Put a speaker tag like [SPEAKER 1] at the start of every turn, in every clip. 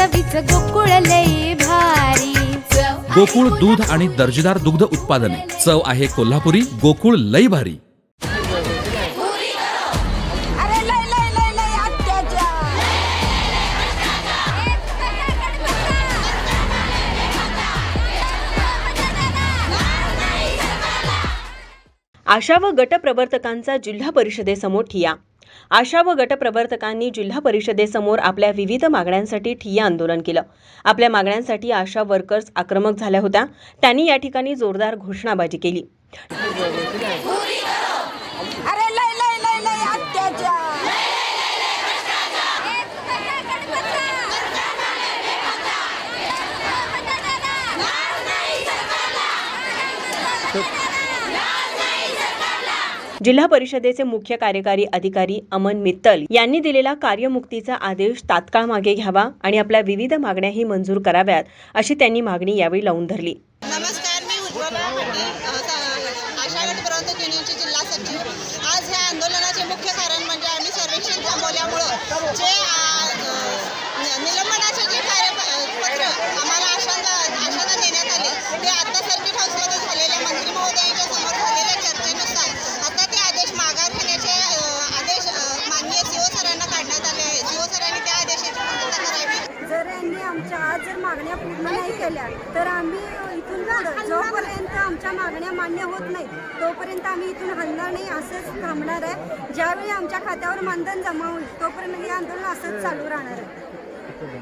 [SPEAKER 1] चवीच गोकुळ लई भारी.
[SPEAKER 2] गोकुळ दूध आणि दर्जेदार दुग्ध उत्पादने. चव आहे कोल्हापुरी गोकुळ लई भारी.
[SPEAKER 3] अरे लय लय लय लय अत्याचार.
[SPEAKER 4] आशा व गट प्रवर्तकांचा जिल्हा परिषदेसमोर ठिया. आशा व गट प्रवर्तकांनी जिल्हा परिषदेसमोर आपल्या विविध मागण्यांसाठी ठिय्या आंदोलन केलं. आपल्या मागण्यांसाठी आशा वर्कर्स आक्रमक झाल्या होत्या. त्यांनी या ठिकाणी जोरदार घोषणाबाजी केली.
[SPEAKER 3] अरे
[SPEAKER 4] जिल्हा परिषदेचे मुख्य कार्यकारी अधिकारी अमन मित्तल यांनी दिलेला कार्यमुक्तीचा आदेश तात्काळ मागे घ्यावा आणि आपल्या विविध मागण्याही मंजूर कराव्यात अशी त्यांनी मागणी यावेळी लावून धरली.
[SPEAKER 5] नमस्कार मी जिल्हा सचिव. आज ह्या आंदोलनाचे मुख्य कारण म्हणजे आम्ही सर्वेक्षण थांबवल्यामुळं जे निलंबनाचे जे कार्यपत्र आम्हाला आशांना आशांना देण्यात आले करावी
[SPEAKER 3] जर यांनी आमच्या आज जर मागण्या पूर्ण नाही केल्या तर आम्ही इथून जोपर्यंत आमच्या मागण्या मान्य होत नाहीत तोपर्यंत आम्ही इथून हलणार नाही असंच थांबणार आहे. ज्यावेळी आमच्या खात्यावर मानधन जमा होईल तोपर्यंत हे आंदोलन असंच चालू राहणार आहे.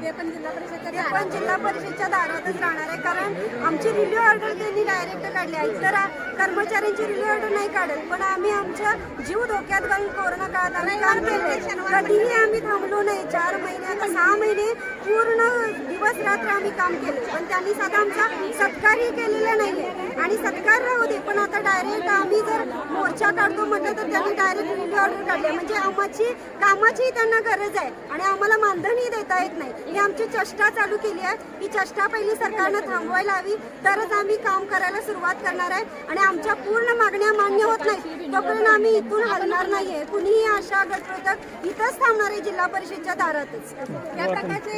[SPEAKER 3] ते पण जिल्हा परिषदच्या पण जिल्हा परिषदच्या दारातच राहणार आहे कारण आमची रिव्ह्यू ऑर्डर त्यांनी डायरेक्ट काढली आहे. तर कर्मचाऱ्यांची रिव्ह्यू ऑर्डर नाही काढत पण आम्ही आमचं जीव धोक्यात घालून कोरोना काळात आम्ही काम केलं कधीही आम्ही थांबलो नाही चार महिने आता सहा महिने पूर्ण दिवस रात्र आम्ही काम केलं. पण त्यांनी साधा आमचा सत्कारही केलेला नाहीये. आणि सत्कार राहू दे पण आता डायरेक्ट आम्ही जर मोर्चा काढतो म्हटलं तर त्यांनी डायरेक्ट रिव्ह्यू ऑर्डर काढले. म्हणजे आम्हाची कामाची त्यांना गरज आहे. आणि आम्हाला मानधनही देता येत नाही. ही आमची चष्टा चालू केली आहे. ही चष्टा पहिली सरकारनं थांबवायला हवी. तरच आम्ही काम करायला सुरुवात करणार आहे. आणि आमच्या पूर्ण मागण्या मान्य होत नाही तोपर्यंत आम्ही इथून हलणार नाहीये. कुणीही आशा गटप्रवर्तक इथंच थांबणार आहे जिल्हा परिषदच्या दारातच.
[SPEAKER 6] या प्रकारचे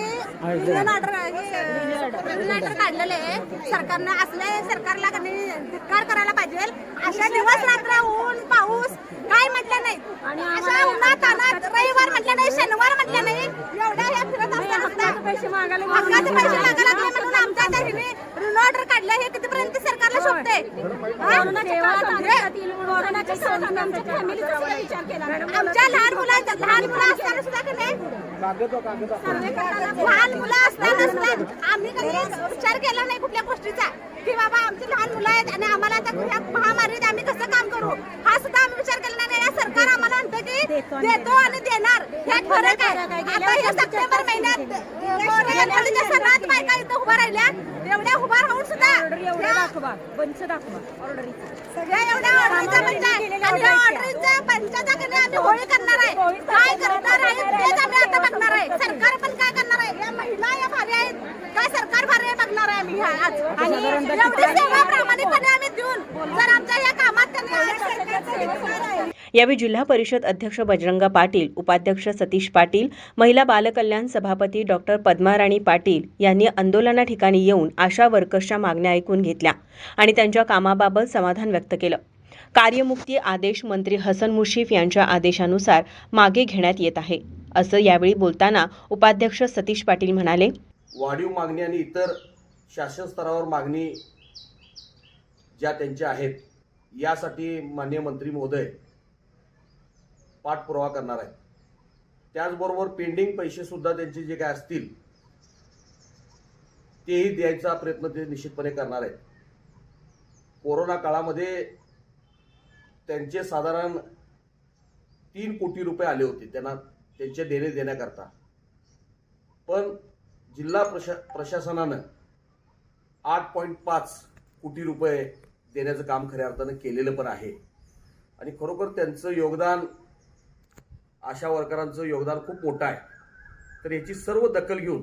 [SPEAKER 6] ऑर्डर काढलेले सरकारनं असल्या सरकारला धिक्कार करायला पाहिजे. अशा दिवस रात्र ऊन पाऊस काय म्हटलं नाही. अशा उन्हात रविवार म्हटलं नाही शनिवार म्हटलं नाही. एवढ्या ह्या फिरत असताना पैसे मागायला हक्काचे पैसे मागायला लागले म्हणून आमच्या त्या हिने विलन ऑर्डर काढले कितीपर्यंत सरकारला शोभते आमच्या लहान मुलांचा लहान मुलं असताना सुद्धा का नाही? लहान मुलं असताना सुद्धा आम्ही कधी विचार केला नाही कुठल्या गोष्टीचा. की बाबा आमची लहान मुलं आहेत आणि आम्हाला आता महामारीत आम्ही कसं काम करू? हा सुद्धा आम्ही विचार केला नाही या सरकार आम्हाला म्हणतं की देतो आणि देणार. ह्यात फरक आहे. आता हे सप्टेंबर महिन्यात सणात बायका इथं उभा राहिल्या? एवढ्या उभा राहून सुद्धा सगळ्या एवढ्या ऑर्डरीचा पंच आहे आणि या ऑर्डरीचा पंचाचा कडे आम्ही होळी करणार आहे. काय करणार आहे. तेच आम्ही आता बघणार आहे. सरकार पण काय करणार आहे? या महिला या भारी आहेत. काय सरकार भारी आहे बघणार आहे आम्ही ह्या आज. आणि एवढी सेवा प्रामाणिकपणे आम्ही देऊन जर आमच्या या कामात त्यांनी
[SPEAKER 4] यावेळी जिल्हा परिषद अध्यक्ष बजरंगा पाटील उपाध्यक्ष सतीश पाटील महिला बालकल्याण सभापती डॉक्टर पद्माराणी पाटील यांनी आंदोलना ठिकाणी येऊन आशा वर्कर्सच्या मागण्या ऐकून घेतल्या आणि त्यांच्या कामाबाबत समाधान व्यक्त केलं. कार्यमुक्ती आदेश मंत्री हसन मुशीफ यांच्या आदेशानुसार मागे घेण्यात येत आहे असं यावेळी बोलताना उपाध्यक्ष सतीश पाटील म्हणाले.
[SPEAKER 7] वाढीव मागणी आणि इतर शासन स्तरावर मागणी ज्या त्यांच्या आहेत यासाठी मान्य मंत्री महोदय पाठपुरावा करणार आहेत त्याचबरोबर पेंडिंग पैसेसुद्धा त्यांचे जे काय असतील तेही द्यायचा प्रयत्न ते निश्चितपणे करणार आहेत. कोरोना काळामध्ये त्यांचे साधारण तीन कोटी रुपये आले होते त्यांना त्यांचे देणे देण्याकरता. पण जिल्हा प्रशा प्रशासनानं आठ पॉईंट पाच कोटी रुपये देण्याचं काम खऱ्या अर्थानं केलेलं पण आहे. आणि खरोखर त्यांचं योगदान आशा वर्करांचं योगदान खूप मोठं आहे. तर याची सर्व दखल घेऊन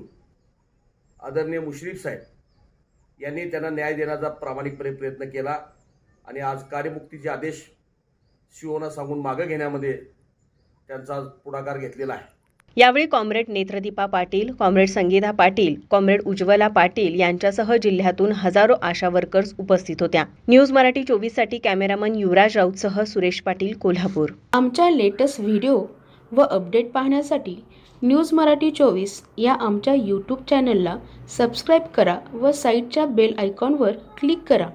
[SPEAKER 7] आदरणीय मुश्रीफ साहेब यांनी त्यांना न्याय देण्याचा प्रामाणिकपणे प्रयत्न केला आणि आज कार्यमुक्तीचे आदेश शिवना सांगून मागं घेण्यामध्ये त्यांचा पुढाकार घेतलेला आहे.
[SPEAKER 4] यावेळी comrade Netradeepa Patil comrade Sangeeta Patil comrade Ujjwala Patil यांच्यासह जिल्ह्यातून हजारो आशा वर्कर्स उपस्थित होत्या. न्यूज मराठी चोवीससाठी कॅमेरामन युवराज राऊतसह सुरेश पाटील कोल्हापूर.
[SPEAKER 8] आमच्या लेटेस्ट व्हिडिओ व अपडेट पाहण्यासाठी न्यूज मराठी चोवीस या आमच्या यूट्यूब चॅनलला सबस्क्राईब करा व साईडच्या बेल आयकॉनवर क्लिक करा.